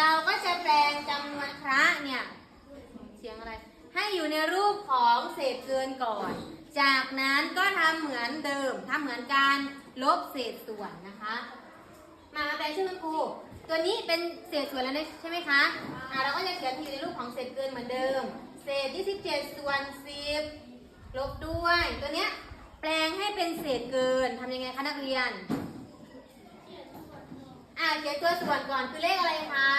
เราก็จะแปลงจำนวนพระเนี่ยเสียงอะไร ให้อยู่ในรูปของเศษเกินก่อน จากนั้นก็ทำเหมือนเดิมทำเหมือนการลบเศษส่วนนะคะ มาแปลชื่อคุณครูตัวนี้เป็นเศษส่วนแล้วใช่ไหมคะอ่าเราก็จะเขียนอยู่ในรูปของเศษเกินเหมือนเดิม เศษ27ส่วน10ลบด้วย ตัวเนี้ยแปลงให้เป็นเศษเกินทำยังไงคะนักเรียน อ่าเขียนตัวส่วนก่อนคือเลขอะไรคะ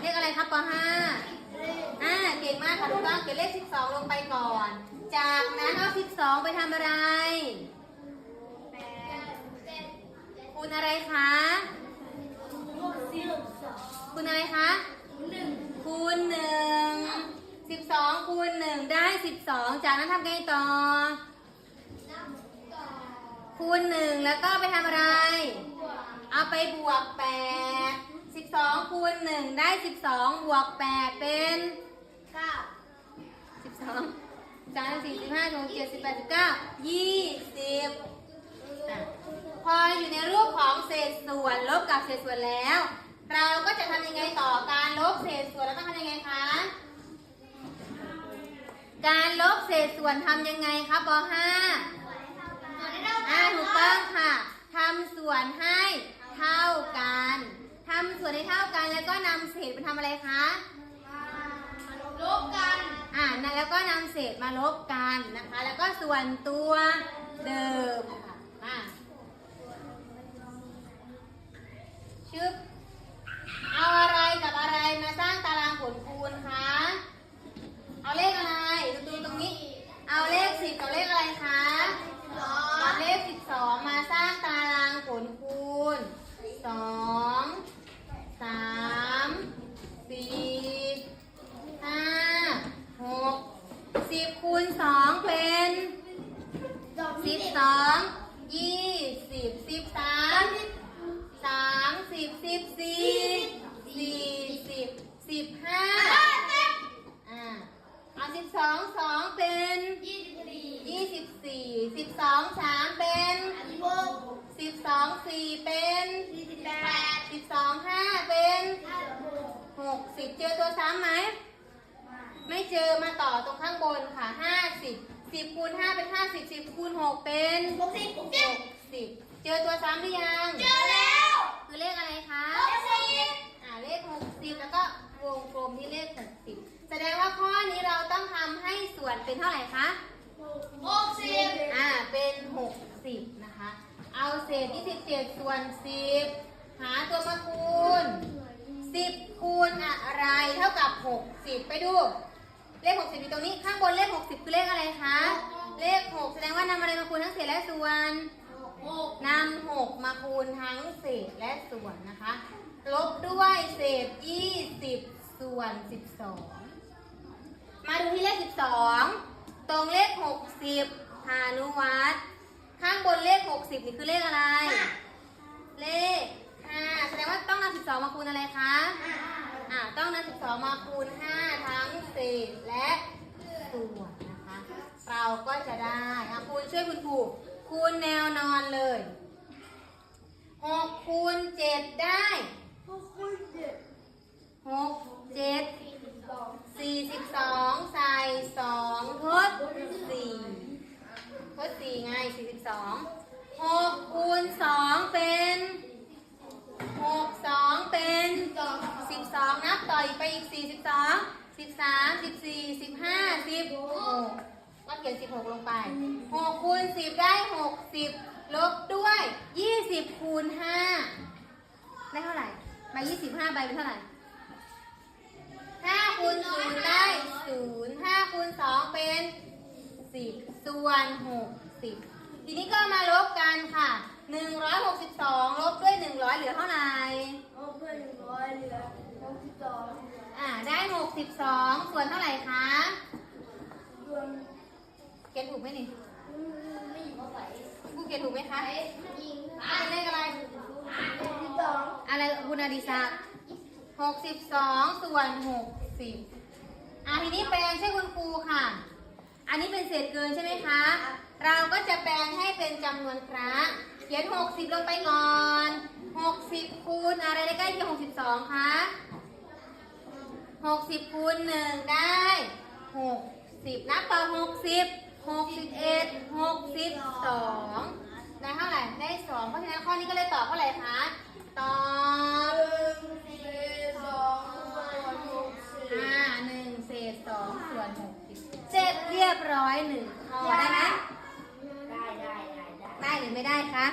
เลขอะไรครับป .5 อ่าเก่งมากค่ะถูกต้องเขียนเลข 12 ลงไปก่อน จากนั้นเอา 12 ไปทำอะไรคูณอะไรคะคูณอะไรคะคูณหนึ่งสิบสองคูณหนึ่งได้สิบสองจากนั้นทำไงต่อ คูณหนึ่งแล้วก็ไปทำอะไร เอาไปบวกแปดสิบสองคูณหนึ่งได้สิบสองบวกแปดเป็นสิบสองสามสี่สิบห้าหกเจ็ดสิบแปดสิบเก้ายี่สิบพออยู่ในรูปของเศษส่วนลบกับเศษส่วนแล้ว เราก็จะทำยังไงต่อการลบเศษส่วนเราต้องทำยังไงคะการลบเศษส่วนทำยังไงครับป .5 อ่าถูกต้องค่ะทำส่วนให้ เท่ากันทำส่วนให้เท่ากันแล้วก็นำเศษไปทำอะไรคะอ่านะแล้วก็นำเศษมาลบกันนะคะ แล้วก็ส่วนตัวเดิมค่ะมาชึบเอาอะไรกับอะไรมาสร้างตารางผลคูณคะเอาเลขอะไรดูดูตรงนี้ เอาเลขสิบกับเลขอะไรคะกับเลขสิบสองมาสร้างตารางผลคูณ สองสามสี่ห้าหกสิบคูณสองเป็นสิบสองยี่สิบสิบสามสามสิบสิบสี่สี่สิบสิบห้าอ่าเอาสิบสองสองเป็นยี่สิบสี่สิบสองสามเป็นสิบสองสี่เป็น กสิบเจอตัวซ้ำไหม ไม่เจอมาต่อตรงข้างบนค่ะห้าสิบสิบคูณห้าเป็นห้าสิบสิบคูณหกเป็นหกสิบเจอตัวซ้ำหรือยังคือเลขอะไรคะอ่าเลข60แล้วก็วงกลมที่เลข60แสดงว่าข้อนี้เราต้องทำให้ส่วนเป็นเท่าไหร่คะอ่าเป็น60นะคะ เอาเศษ27ส่วน10หาตัวมาคูณ 10คูณอะไรเท่ากับ60ไปดู เลข60อยู่ตรงนี้ข้างบนเลข60คือเลขอะไรคะ เลข6แสดงว่านำอะไรมาคูณทั้งเศษและส่วนนำหกมาคูณทั้งเศษและส่วนนะคะ ลบด้วยเศษยี่สิบส่วนสิบสองมาดูที่เลขสิบสองตรงเลขหกสิบหานุวัตข้างบนเลขหกสิบนี่คือเลขอะไร เลข งว่าต้องนำสิบสองมาคูณอะไรคะอ่าต้องนำสิบสองมาคูณห้าทั้งเศษและส่วนนะคะ เราก็จะได้อะคูณช่วยคุณครูคูณแนวนอนเลยหกคูณเจ็ดได้หกเจ็ดสี่สิบสองใส่สองทดสี่ทดสี่ไงสี่สิบสองหกคูณสองเป็นหกสองเป็นสิบสองนับต่ออีกไปอีกสี่สิบสองสิบสามสิบสี่สิบห้าสิบหก ก็เขียน 16 ลงไป6คูณ10 ได้ 60 ลบด้วย 20 คูณ 5 ได้เท่าไหร่ใบ25 ใบเป็นเท่าไหร่ 5 คูณ0ได้0 5คูณ2 เป็น 10 ส่วน 60 ทีนี้ก็มาลบกันค่ะ 162 ลบด้วย 100 เหลือเท่าไหร่อ่าได้ 62 ส่วนเท่าไหร่คะ เขียนถูกไหมนี่กูเขียนถูกไหมคะอ่าเลขอะไรอะไรคุณอดิศักดิ์หกสิบสองส่วนหกสิบอ่าทีนี้แปลงใช่คุณครูค่ะ อันนี้เป็นเศษเกินใช่ไหมคะ เราก็จะแปลงให้เป็นจำนวนครั้งเขียนหกสิบลงไปก่อนหกสิบคูณอะไรได้ใกล้เคียงหกสิบสองคะหกสิบคูณหนึ่งได้หกสิบนับต่อหกสิบ หกสิบเอ็ดหกสิบสองได้เท่าไหร่ ได้สองเพราะฉะนั้นข้อนี้ก็เลยตอบเท่าไหร่คะ ตอบเศสองส่วนหกสิบอ่าหนึ่งเศสองส่วนหกสิบเจ็ดเรียบร้อยหนึ่งข้อได้ไหมได้ได้ได้ได้หรือไม่ได้คะ